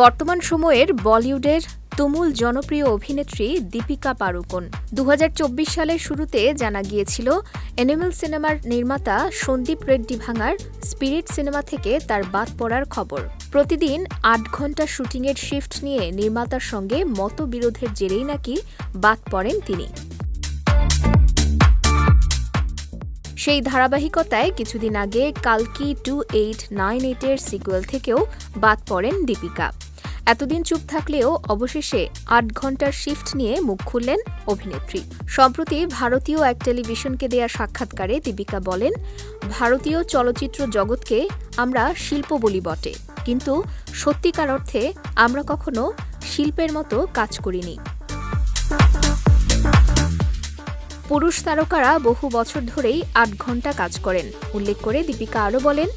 বর্তমান সময়ের বলিউডের তুমুল জনপ্রিয় অভিনেত্রী দীপিকা পাড়ুকোন। দু হাজার চব্বিশ সালের শুরুতে জানা গিয়েছিল অ্যানিমেল সিনেমার নির্মাতা সন্দীপ রেড্ডি ভাঙার স্পিরিট সিনেমা থেকে তার বাদ পড়ার খবর। প্রতিদিন আট ঘণ্টা শুটিংয়ের শিফট নিয়ে নির্মাতার সঙ্গে মতবিরোধের জেরেই নাকি বাদ পড়েন তিনি। সেই ধারাবাহিকতায় কিছুদিন আগে কালকি টু এইট নাইন এইটের সিকুয়েল থেকেও বাদ পড়েন দীপিকা। এতদিন চুপ থাকলেও অবশেষে আট ঘণ্টার শিফট নিয়ে মুখ খুললেন অভিনেত্রী। সম্প্রতি ভারতীয় এক টেলিভিশনকে দেয়া সাক্ষাৎকারে দীপিকা বলেন, ভারতীয় চলচ্চিত্র জগৎকে আমরা শিল্প বলি বটে, কিন্তু সত্যিকার অর্থে আমরা কখনো শিল্পের মতো কাজ করিনি। পুরুষ তারকারা বহু বছর ধরেই আট ঘণ্টা কাজ করেন। উল্লেখ করে দীপিকা আরও বলেন,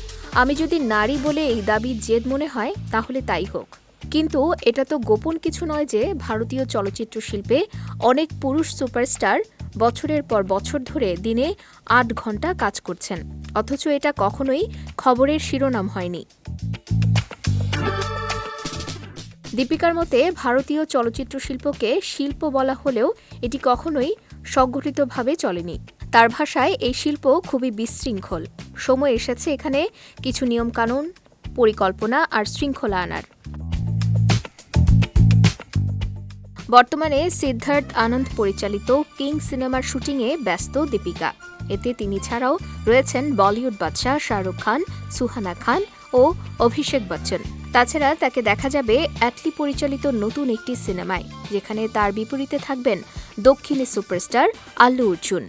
আমি যদি নারী বলে এই দাবি জেদ মনে হয়, তাহলে তাই হোক। কিন্তু এটা তো গোপন কিছু নয় যে ভারতীয় চলচ্চিত্র শিল্পে অনেক পুরুষ সুপারস্টার বছরের পর বছর ধরে দিনে আট ঘণ্টা কাজ করছেন। অথচ এটা কখনোই খবরের শিরোনাম হয়নি। দীপিকার মতে ভারতীয় চলচ্চিত্র শিল্পকে শিল্প বলা হলেও এটি কখনোই সংগঠিতভাবে চলেনি। তার ভাষায় এই শিল্প খুবই বিশৃঙ্খল। সময় এসেছে এখানে কিছু নিয়মকানুন, পরিকল্পনা আর শৃঙ্খলা আনার। বর্তমানে সিদ্ধার্থ আনন্দ পরিচালিত কিং সিনেমার শুটিংয়ে ব্যস্ত দীপিকা। এতে তিনি ছাড়াও রয়েছেন বলিউড বাদশাহ শাহরুখ খান, সুহানা খান ও অভিষেক বচ্চন। তাছাড়া তাকে দেখা যাবে অ্যাটলি পরিচালিত নতুন একটি সিনেমায়, যেখানে তার বিপরীতে থাকবেন দক্ষিণী সুপারস্টার আল্লু অর্জুন।